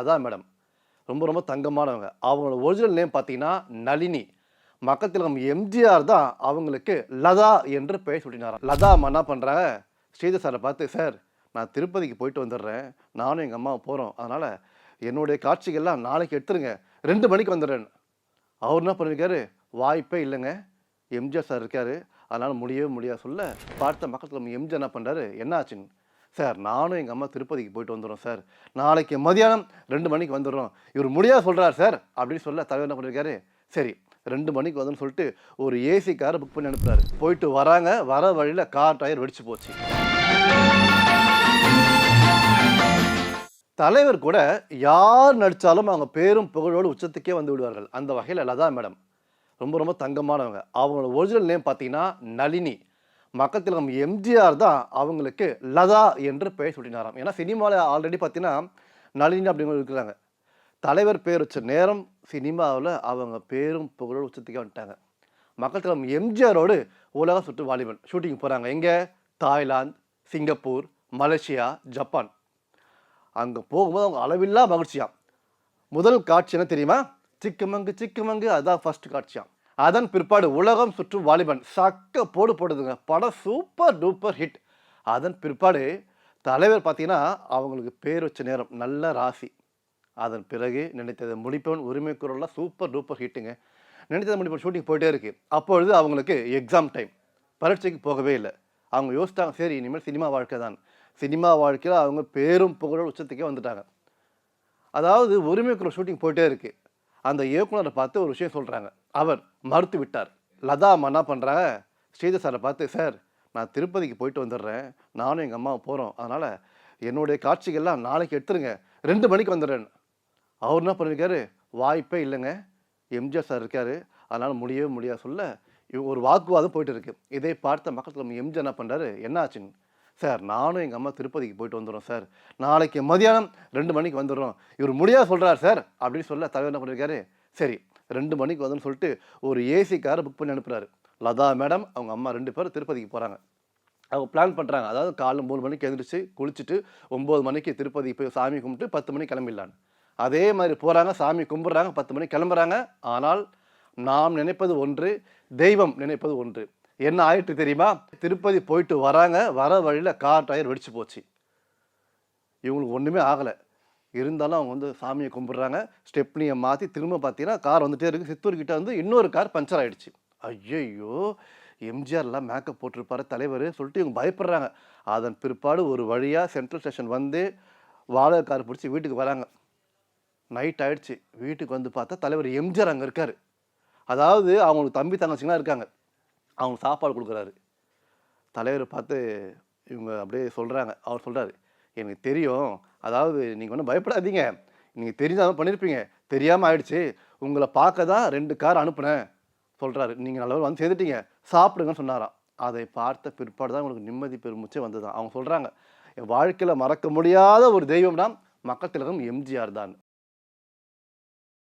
அதான் மேடம் ரொம்ப ரொம்ப தங்கமானவங்க. அவங்களோட ஒரிஜினல் நேம் பார்த்தீங்கன்னா நளினி. மக்கத்திலகம் எம்ஜிஆர் தான் அவங்களுக்கு லதா என்று பெயர் சூட்டினாராம். லதா அம்மா என்ன பண்ணுறாங்க ஸ்ரீதர் சாரை பார்த்து சார் நான் திருப்பதிக்கு போயிட்டு வந்துடுறேன். நானும் எங்கள் அம்மாவும் போகிறோம் அதனால் என்னுடைய காட்சிகள்லாம் நாளைக்கு எடுத்துருங்க. ரெண்டு மணிக்கு வந்துடுறேன். அவர் என்ன பண்ணியிருக்காரு வாய்ப்பே இல்லைங்க. எம்ஜிஆர் சார் இருக்கார். அதனால் முடியவே முடியாது சொல்ல. பார்த்த மக்கள் எம்ஜிஆர் என்ன பண்ணுறாரு என்ன ஆச்சுன்னு? சார் நானும் எங்கள் அம்மா திருப்பதிக்கு போயிட்டு வந்துடுறோம் சார். நாளைக்கு மதியானம் ரெண்டு மணிக்கு வந்துடுறோம். இவர் முடியாது சொல்கிறார் சார் அப்படின்னு சொல்ல தலைவர் என்ன பண்ணியிருக்காரு சரி ரெண்டு மணிக்கு வந்துன்னு சொல்லிட்டு ஒரு ஏசி காரை புக் பண்ணி அனுப்புறாரு. போயிட்டு வராங்க வர வழியில் கார் டயர் வெடிச்சு போச்சு. தலைவர் கூட யார் நடித்தாலும் அவங்க பேரும் புகழோடு உச்சத்துக்கே வந்து விடுவார்கள். அந்த வகையில் லதா மேடம். ரொம்ப ரொம்ப தங்கமானவங்க. அவங்களோட ஒரிஜினல் நேம் பார்த்தீங்கன்னா நளினி. மக்கத்திலகம் எம்ஜிஆர் தான் அவங்களுக்கு லதா என்று பெயர் சூட்டினாராம். ஏன்னா சினிமாவில் ஆல்ரெடி பார்த்தீங்கன்னா நளினி அப்படிங்கிற இருக்கிறாங்க. தலைவர் பேர் வச்ச நேரம் சினிமாவில் அவங்க பேரும் புகழோடு உச்சத்துக்கே வந்துட்டாங்க. மக்கள்திலம் எம்ஜிஆரோடு உலக சுற்று வாலிபன் ஷூட்டிங் போகிறாங்க எங்கே? Thailand Singapore Malaysia Japan. அங்கே போகும்போது அவங்க அளவில்லா மகிழ்ச்சியாம். முதல் காட்சி என்ன தெரியுமா? சிக்குமங்கு சிக்குமங்கு அதான் ஃபஸ்ட் காட்சியாம். அதன் பிற்பாடு உலகம் சுற்றும் வாலிபன் சக்க போடு போடுதுங்க. படம் சூப்பர் டூப்பர் ஹிட் அதன் பிற்பாடு தலைவர் பார்த்தீங்கன்னா அவங்களுக்கு பேர் வச்ச நேரம் நல்ல ராசி. அதன் பிறகு நினைத்ததை முடிப்பவன் உரிமை குரல்லாம் சூப்பர் டூப்பர் ஹிட்டுங்க நினைத்ததை முடிப்பவன் ஷூட்டிங் போயிட்டே இருக்குது அப்பொழுது அவங்களுக்கு எக்ஸாம் டைம் பரீட்சைக்கு போகவே இல்லை. அவங்க யோசித்தாங்க சரி இனிமேல் சினிமா வாழ்க்கை தான். சினிமா வாழ்க்கையில் அவங்க பேரும் புகழோட உச்சத்துக்கே வந்துட்டாங்க. அதாவது உரிமைக்குள்ள ஷூட்டிங் போயிட்டே இருக்குது அந்த இயக்குனரை பார்த்து ஒரு விஷயம் சொல்கிறாங்க அவர் மறுத்து விட்டார் லதா அம்மா என்ன பண்ணுறாங்க ஸ்ரீதர் சாரை பார்த்து சார் நான் திருப்பதிக்கு போயிட்டு வந்துடுறேன். நானும் எங்கள் அம்மாவும் போகிறோம் அதனால் என்னுடைய காட்சிகள்லாம் நாளைக்கு எடுத்துருங்க. ரெண்டு மணிக்கு வந்துடுறேன். அவர் என்ன பண்ணியிருக்காரு வாய்ப்பே இல்லைங்க. எம்ஜிஆர் சார் இருக்கார். அதனால் முடியவே முடியாது சொல்ல ஒரு வாக்குவாதம் போயிட்டு இருக்கு. இதை பார்த்த மக்கள் நம்ம எம்ஜிஆர் என்ன பண்ணுறாரு என்ன ஆச்சுன்னு? சார் நானும் எங்கள் அம்மா திருப்பதிக்கு போயிட்டு வந்துடுறோம் சார். நாளைக்கு மதியானம் ரெண்டு மணிக்கு வந்துடுறோம். இவர் முடியாது சொல்கிறார் சார். அப்படின்னு சொல்ல தலைவர் என்ன பண்ணியிருக்காரு சரி ரெண்டு மணிக்கு வந்துன்னு சொல்லிட்டு ஒரு ஏசி காரை புக் பண்ணி அனுப்புகிறாரு லதா மேடம் அவங்க அம்மா ரெண்டு பேரும் திருப்பதிக்கு போகிறாங்க அவங்க பிளான் பண்ணுறாங்க அதாவது காலைல மூணு மணிக்கு எழுந்திரிச்சு குளிச்சுட்டு ஒம்பது மணிக்கு திருப்பதி போய் சாமி கும்பிட்டு பத்து மணிக்கு கிளம்பிடலான்னு. அதே மாதிரி போகிறாங்க சாமி கும்பிட்றாங்க பத்து மணிக்கு கிளம்புறாங்க. ஆனால் நாம் நினைப்பது ஒன்று தெய்வம் நினைப்பது ஒன்று. என்ன ஆயிட்டு தெரியுமா? திருப்பதி போயிட்டு வராங்க வர வழியில் கார் டயர் வெடிச்சு போச்சு. இவங்களுக்கு ஒன்றுமே ஆகலை. இருந்தாலும் அவங்க வந்து சாமியை கும்பிட்றாங்க. ஸ்டெப்னியை மாற்றி திரும்ப பார்த்தீங்கன்னா கார் வந்துட்டே இருக்குது சித்தூர்கிட்ட வந்து இன்னொரு கார் பஞ்சர் ஆகிடுச்சு ஐயையோ! எம்ஜிஆர்லாம் மேக்கப் போட்டிருப்பாரு தலைவர் சொல்லிட்டு இவங்க பயப்படுறாங்க. அதன் பிற்பாடு ஒரு வழியாக சென்ட்ரல் ஸ்டேஷன் வந்து வாடகை கார் பிடிச்சி வீட்டுக்கு வராங்க. நைட் ஆயிடுச்சு. வீட்டுக்கு வந்து பார்த்தா தலைவர் எம்ஜிஆர் அங்கே இருக்கார். அதாவது அவங்களுக்கு தம்பி தங்கச்சிங்களாம் இருக்காங்க. அவங்களுக்கு சாப்பாடு கொடுக்குறாரு. தலைவர் பார்த்து இவங்க அப்படியே சொல்கிறாங்க அவர் சொல்கிறாரு எனக்கு தெரியும். அதாவது நீங்கள் ஒன்றும் பயப்படாதீங்க. நீங்கள் தெரிஞ்சாலும் பண்ணியிருப்பீங்க தெரியாமல் ஆயிடுச்சு. உங்களை பார்க்க தான் ரெண்டு கார் அனுப்புனேன் சொல்கிறாரு நீங்கள் நல்லவர் வந்து சேர்த்துட்டீங்க சாப்பிடுங்கன்னு சொன்னாராம். அதை பார்த்த பிற்பாடு தான் உங்களுக்கு நிம்மதி பெருமிச்சே வந்ததுதான் அவங்க சொல்கிறாங்க என் வாழ்க்கையில் மறக்க முடியாத ஒரு தெய்வம்னா மக்கள் திலகம் எம்ஜிஆர் தான்.